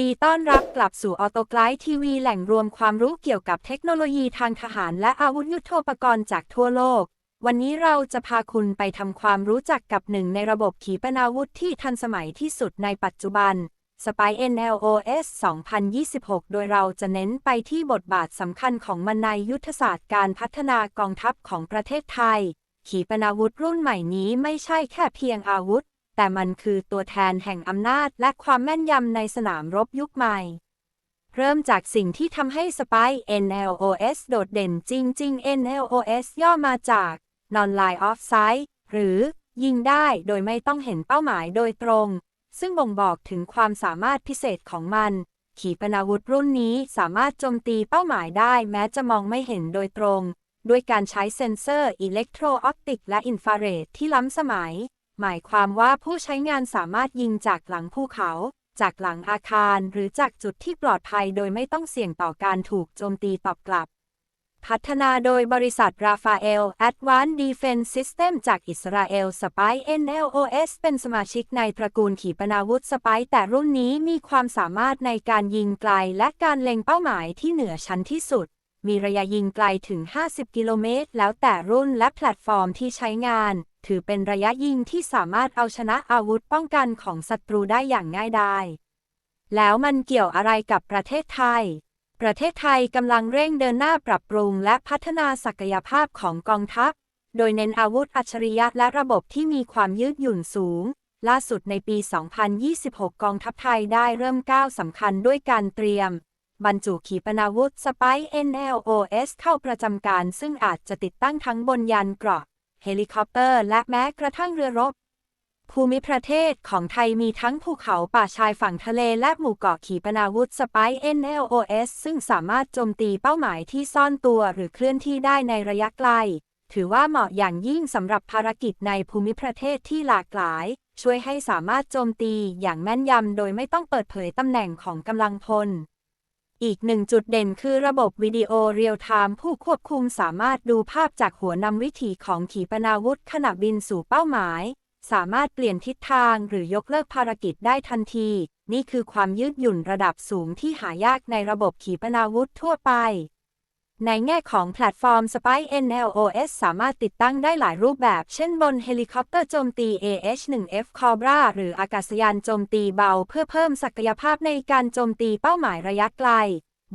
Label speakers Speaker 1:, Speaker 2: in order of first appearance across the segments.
Speaker 1: ดีต้อนรับกลับสู่ออโตไกด์ทีวีแหล่งรวมความรู้เกี่ยวกับเทคโนโลยีทางทหารและอาวุธยุโทโธปกรณ์จากทั่วโลก วันนี้เราจะพาคุณไปทำความรู้จักกับหนึ่งในระบบขีปนาวุธที่ทันสมัยที่สุดในปัจจุบัน Spy NLOS 2026 โดยเราจะเน้นไปที่บทบาทสำคัญของมันในยุทธศาสตร์การพัฒนากองทัพของประเทศไทย ขีปนาวุธรุ่นใหม่นี้ไม่ใช่แค่เพียงอาวุธ แต่มันคือตัวแทนแห่งอำนาจและความแม่นยำในสนามรบยุคใหม่ เริ่มจากสิ่งที่ทำให้ Spy NLOS โดดเด่นจริง ๆ NLOS ย่อมาจาก Non-Line of Sight หรือ ยิงได้โดยไม่ต้องเห็นเป้าหมายโดยตรง ซึ่งบ่งบอกถึงความสามารถพิเศษของมัน ขีปนาวุธรุ่นนี้สามารถโจมตีเป้าหมายได้แม้จะมองไม่เห็นโดยตรง ด้วยการใช้เซ็นเซอร์อิเล็กโทรออปติกและอินฟราเรดที่ล้ำสมัย หมายความว่าผู้ใช้งานสามารถยิงจากหลังภูเขา จากหลังอาคารหรือจากจุดที่ปลอดภัยโดยไม่ต้องเสี่ยงต่อการถูกโจมตีตอบกลับ พัฒนาโดยบริษัทราฟาเอล Advanced Defense System จากอิสราเอล Spy NLOS เป็นสมาชิกในตระกูลขีปนาวุธสไปแต่รุ่นนี้มีความสามารถในการยิงไกลและการเล็งเป้าหมายที่เหนือชั้นที่สุด มีระยะยิงไกลถึง 50 กิโลเมตร แล้วแต่รุ่นและแพลตฟอร์มที่ใช้งาน ถือเป็นระยะยิงที่สามารถเอาชนะอาวุธป้องกันของศัตรูได้อย่างง่ายดาย แล้วมันเกี่ยวอะไรกับประเทศไทย ประเทศไทยกำลังเร่งเดินหน้าปรับปรุงและพัฒนาศักยภาพของกองทัพ โดยเน้นอาวุธอัจฉริยะและระบบที่มีความยืดหยุ่นสูงล่าสุดในปี 2026 กองทัพไทยได้เริ่มก้าวสำคัญด้วยการเตรียม บรรจุขีปนาวุธสไป NLOS เข้าประจำการ ซึ่งอาจจะติดตั้งทั้งบนยานเกราะ เฮลิคอปเตอร์ และแม้กระทั่งเรือรบ ภูมิประเทศของไทยมีทั้งภูเขาป่าชายฝั่งทะเลและหมู่เกาะขีปนาวุธสไป NLOS ซึ่งสามารถโจมตีเป้าหมายที่ซ่อนตัวหรือเคลื่อนที่ได้ในระยะไกล ถือว่าเหมาะอย่างยิ่งสำหรับภารกิจในภูมิประเทศที่หลากหลาย ช่วยให้สามารถโจมตีอย่างแม่นยำโดยไม่ต้องเปิดเผยตำแหน่งของกำลังพล อีกหนึ่งจุดเด่นคือระบบวิดีโอเรียลไทม์ผู้ควบคุมสามารถดูภาพจากหัวนำวิถีของขีปนาวุธขณะบินสู่เป้าหมาย สามารถเปลี่ยนทิศทางหรือยกเลิกภารกิจได้ทันที นี่คือความยืดหยุ่นระดับสูงที่หายากในระบบขีปนาวุธทั่วไป ในแง่ของแพลตฟอร์ม Spy NLOS สามารถติดตั้งได้หลายรูปแบบ เช่นบนเฮลิคอปเตอร์โจมตี AH-1F Cobra หรืออากาศยานโจมตีเบา เพื่อเพิ่มศักยภาพในการโจมตีเป้าหมายระยะไกล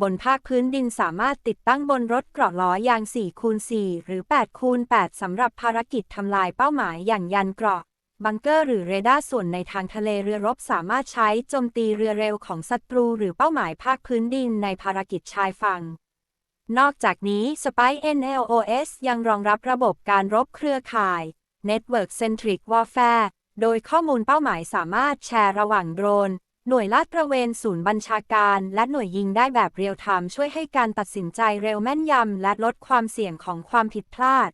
Speaker 1: บนภาคพื้นดินสามารถติดตั้งบนรถเกราะล้อยาง4คูณ4หรือ8คูณ8สำหรับภารกิจทำลายเป้าหมายอย่างยันเกราะบังเกอร์หรือเรดาร์ส่วนในทางทะเลเรือรบสามารถใช้โจมตีเรือเร็วของศัตรู หรือเป้าหมายภาคพื้นดินในภารกิจชายฝั่ง นอกจากนี้ Spy NLOS ยังรองรับระบบการรบเครือข่าย Network Centric Warfare โดยข้อมูลเป้าหมายสามารถแชร์ระหว่างโดรน หน่วยลาดตระเวนศูนย์บัญชาการ และหน่วยยิงได้แบบเรียลไทม์ช่วยให้การตัดสินใจเร็วแม่นยำ และลดความเสี่ยงของความผิดพลาด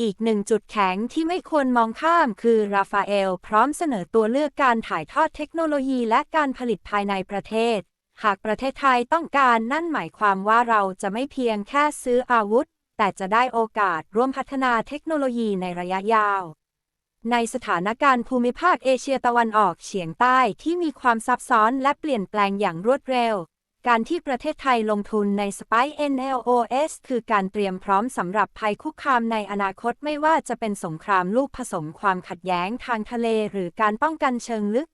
Speaker 1: อีกหนึ่งจุดแข็งที่ไม่ควรมองข้ามคือราฟาเอลพร้อมเสนอตัวเลือกการถ่ายทอดเทคโนโลยีและการผลิตภายในประเทศ หากประเทศไทยต้องการนั่นหมายความว่าเราจะไม่เพียงแค่ซื้ออาวุธ แต่จะได้โอกาสร่วมพัฒนาเทคโนโลยีในระยะยาว ในสถานการณ์ภูมิภาคเอเชียตะวันออกเฉียงใต้ที่มีความซับซ้อนและเปลี่ยนแปลงอย่างรวดเร็ว การที่ประเทศไทยลงทุนใน Spy NLOS คือการเตรียมพร้อมสำหรับภัยคุกคามในอนาคตไม่ว่าจะเป็นสงครามลูกผสมความขัดแย้งทางทะเล หรือการป้องกันเชิงลึก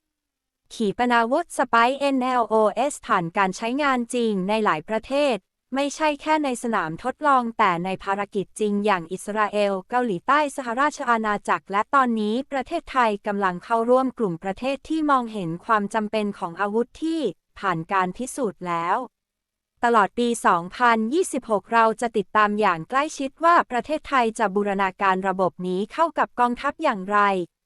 Speaker 1: ขีปนาวุธ Spy NLOS ผ่านการใช้งานจริงในหลายประเทศ ไม่ใช่แค่ในสนามทดลองแต่ในภารกิจจริงอย่างอิสราเอล เกาหลีใต้สหราชอาณาจักร และตอนนี้ประเทศไทยกำลังเข้าร่วมกลุ่มประเทศที่มองเห็นความจำเป็นของอาวุธที่ผ่านการพิสูจน์แล้ว ตลอดปี 2026 เราจะติดตามอย่างใกล้ชิดว่าประเทศไทยจะบูรณาการระบบนี้เข้ากับกองทัพอย่างไร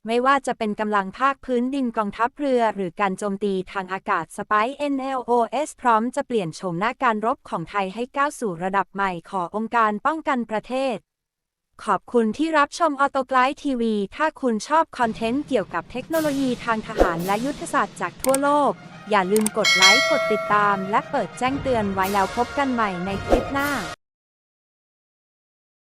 Speaker 1: ไม่ว่าจะเป็นกำลังภาคพื้นดินกองทัพเรือ หรือการโจมตีทางอากาศ Spy NLOS พร้อมจะเปลี่ยนโฉมหน้าการรบของไทยให้ก้าวสู่ระดับใหม่ขององค์การป้องกันประเทศ ขอบคุณที่รับชมออโตไกด์ทีวี ถ้าคุณชอบคอนเทนต์เกี่ยวกับเทคโนโลยีทางทหารและยุทธศาสตร์จากทั่วโลก อย่าลืมกดไลค์ กดติดตาม และเปิดแจ้งเตือนไว้แล้วพบกันใหม่ในคลิปหน้า